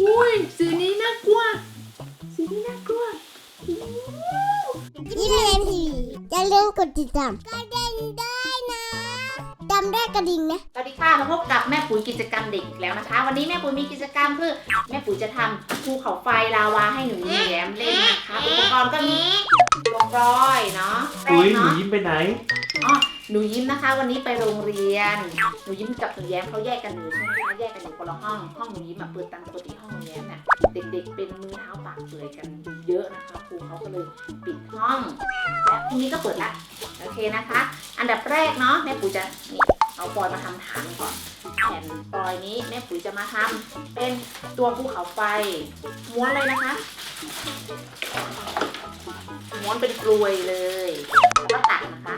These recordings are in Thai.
อุ้ยสีนี้น่ากลัว สีนี้น่ากลัวยิ้มเรียนทีวีอย่าลืมกดติดตามกระดิ่งด้วยนะจำได้กระดิ่งนะสวัสดีค่ะมาพบกับแม่ปุ๋ยกิจกรรมเด็กอีกแล้วนะคะ วันนี้แม่ปุ๋ยมีกิจกรรมคือ แม่ปุ๋ยจะทำภูเขาไฟลาวาให้หนูยิ้มแย้มเล่นนะคะอุปกรณ์ก็มีตัวกร้อยเนาะแป้อุ้งยหนูเนาะยิ้มไปไหน อ๋อ หนูยิ้มนะคะ วันนี้ไปโรงเรียน หนูยิ้มกับหนูแย้มเขาแยกกันอยู่ใช่ไหมคะแยกกันอยู่คนละห้อง ห้องหนูยิ้มแบบเปิดตังปกติห้องหนูแย้มเนี่ยเด็ก ๆ เป็นมือเท้าปากเปื่อยกันเยอะนะคะครูเขาก็เลยปิดห้องและพรุ่งนี้ก็เปิดละโอเคนะคะ อันดับแรกเนาะแม่ปุ๋ยจะนี่เอาฟอยมาทำฐานก่อนแผ่นฟอยนี้แม่ปุ๋ยจะมาทำเป็นตัวภูเขาไฟม้วนเลยนะคะม้วนเป็นกลวยเลยแล้วก็ตัดนะคะ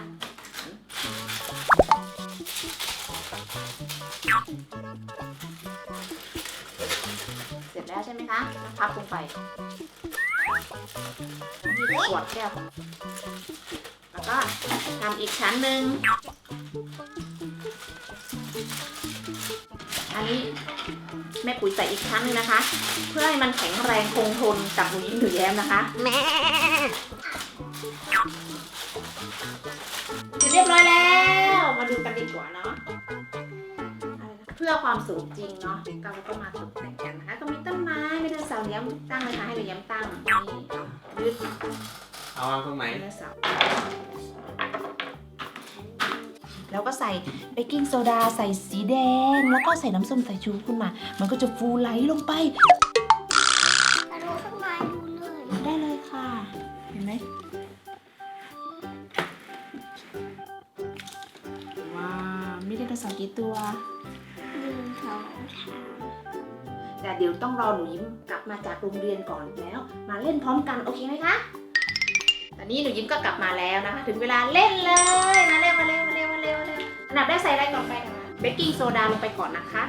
ใช่ไหมคะพับลงไปนี่ขวดแก้ว แล้วก็ทำอีกชั้นหนึ่ง อันนี้แม่ปุ๋ยใส่อีกชั้นหนึงนะคะ เพื่อให้มันแข็งแรงคงทนกับหนูยิ้มหนูแย้มนะคะเสร็จเรียบร้อยแล้ว มาดูกันดีกว่าเนาะเพื่อความสูงจริงเนาะเราก็มาตกแต่งกันนะ ม้ไม่ได้เสาร์ย้ำตั้งเลยค่ะให้เราย้ำตั้งนี่ยึดเอาวางตรงไหนไดโนเสาร์แล้วก็ใส่เบกกิ้งโซดาใส่สีแดง แล้วก็ใส่น้ำส้มสายชูขึ้นมา มันก็จะฟูไหลลงไปมาดูข้างในดูเลยได้เลยค่ะ เห็นไหมว้าวมีไดโนเสาร์กี่ตัว แต่เดี๋ยวต้องรอหนูยิ้มกลับมาจากโรงเรียนก่อนแล้ว มาเล่นพร้อมกันโอเคไหมคะตอนนี้หนูยิ้มก็กลับมาแล้วนะคะ ถึงเวลาเล่นเลยมาเร็วมาเร็วมาเร็วมาเร็วมาเร็วอันดับแรกใส่อะไรก่อนไปนะคะเบกกิ้งโซดาลงไปก่อนนะคะ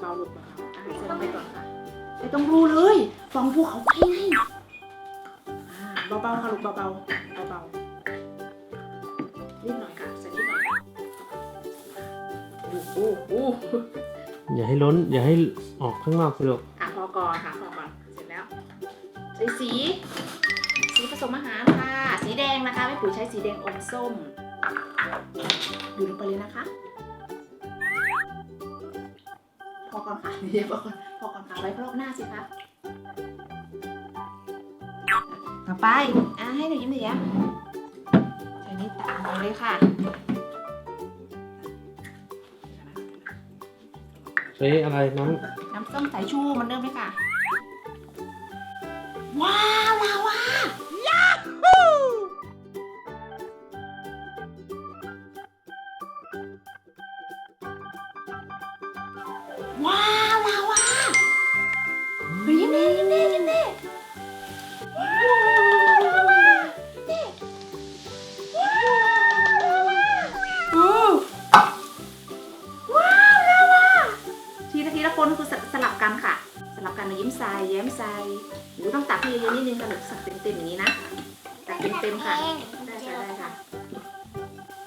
เบาๆลูกเบาๆอะใส่ลงไปก่อนค่ะไม่ต้องรูเลยฟองภูเขาไฟไงอ่าเบาๆค่ะลูกเบาๆเบาๆนิดหน่อยค่ะใส่นิดหน่อยโอ้โหโอย่าให้ล้น อย่าให้ออกข้างนอกสิลูกอะพอก่อนค่ะพอก่อนเสร็จแล้วใส่สี สีผสมอาหารค่ะ สีแดงนะคะแม่ปุ๋ยใช้สีแดงอมส้มดูลงไปเลยนะคะ พอก่อนค่ะเดี๋ยวพอก่อนพอก่อนค่ะไว้รอบหน้าสิคะต่อไปอะให้หนูยิ้มหน่อยยะใช้นี้วตามไปเลยค่ะ ใช้อะไรน้น้ำส้มสายชูเหมันเดิมเลยค่ะ ว้าวลาวา คนคือสลับกันค่ะ สลับกันยิ้มใส่แย้มใส่หนูต้องตักให้เยอะๆนิดนึงค่ะหนูสักเต็มๆอย่างนี้นะตักเต็มๆค่ะได้ค่ะได้ค่ะ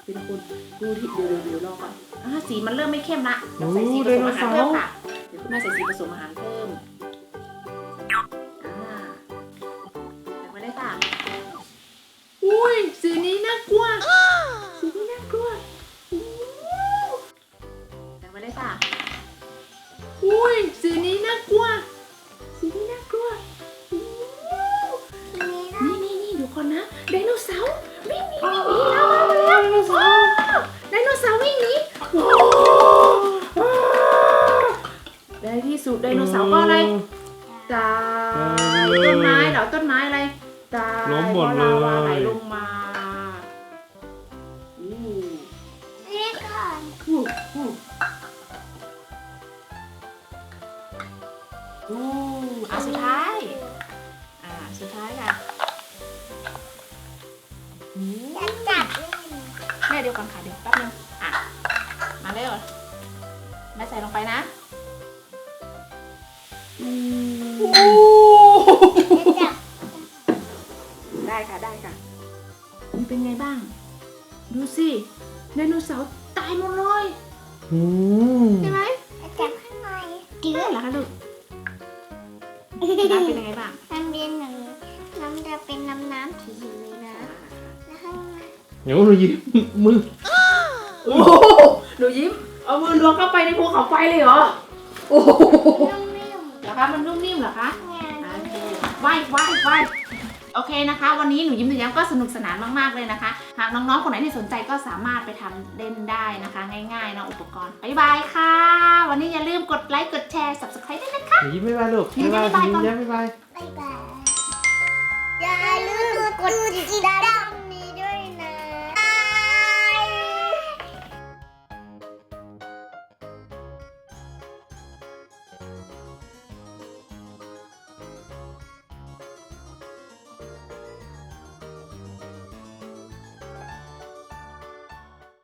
ทีละคนดูที่เดี๋ยวเดี๋ยวเดี๋ยวรอก่อนอ่าสีมันเริ่มไม่เข้มละเดี๋ยวโอ้ใส่สีผสมอาหารเพิ่มค่ะเดี๋ยวคุณแม่ใส่สีผสมอาหารเพิ่ม ดโนเสาร์วิ่งหนีวิ่งหนีแล้วมาแล้วไดโนเสาร์ไดโนเสาร์วิ่งหนีโอ้ในที่สุดไดโนเสาร์ก็อะไรตายต้นไม้เหรอต้นไม้อะไรตายล้มหมดพเลราะลาวาไหลยลงมาอู้นี่ก่อนอู้อู้อู้อะสุดท้าย จะจับแม่เดียวก่อนค่ะเดี๋ยวแป๊บนึงอะมาเร็วแม่ใส่ลงไปนะอืมจะจับได้ค่ะได้ค่ะ มันเป็นไงบ้าง ดูสิไดโนเสาร์ายหมดเลยอืมใช่ไหมจับข้างในกินได้เหรอคะลูกน้ำเป็นยังไงบ้างน้ำเย็นหนึ่งน้ำจะเป็นน้ำน้ำถี่เลยน เดี๋ยวหนูยิ้มมือโอ้โหหนูยิ้ม เอามือล้วงเข้าไปในภูเขาไฟเลยเหรอ โอ้โหนุ่มเหรอคะ มันนุ่มนิ่มเหรอคะๆเนี่ยโอเคว่ายว่ายว่ายโอเคนะคะ วันนี้หนูยิ้มหนูแย้มก็สนุกสนานมากๆเลยนะคะ หากน้องๆ คนไหนที่สนใจก็สามารถไปทำเล่นได้นะคะ ง่ายๆเนาะอุปกรณ์บ๊ายบายค่ะ วันนี้อย่าลืมกดไลค์กดแชร์ subscribe ด้วยนะคะ หนูยิ้มไม่บายลูกยิ้มบ๊ายบายบ๊ายบายก่อนยิ้มแย้มบ๊ายบาย บ๊ายบาย อย่าลืมกดติดตาม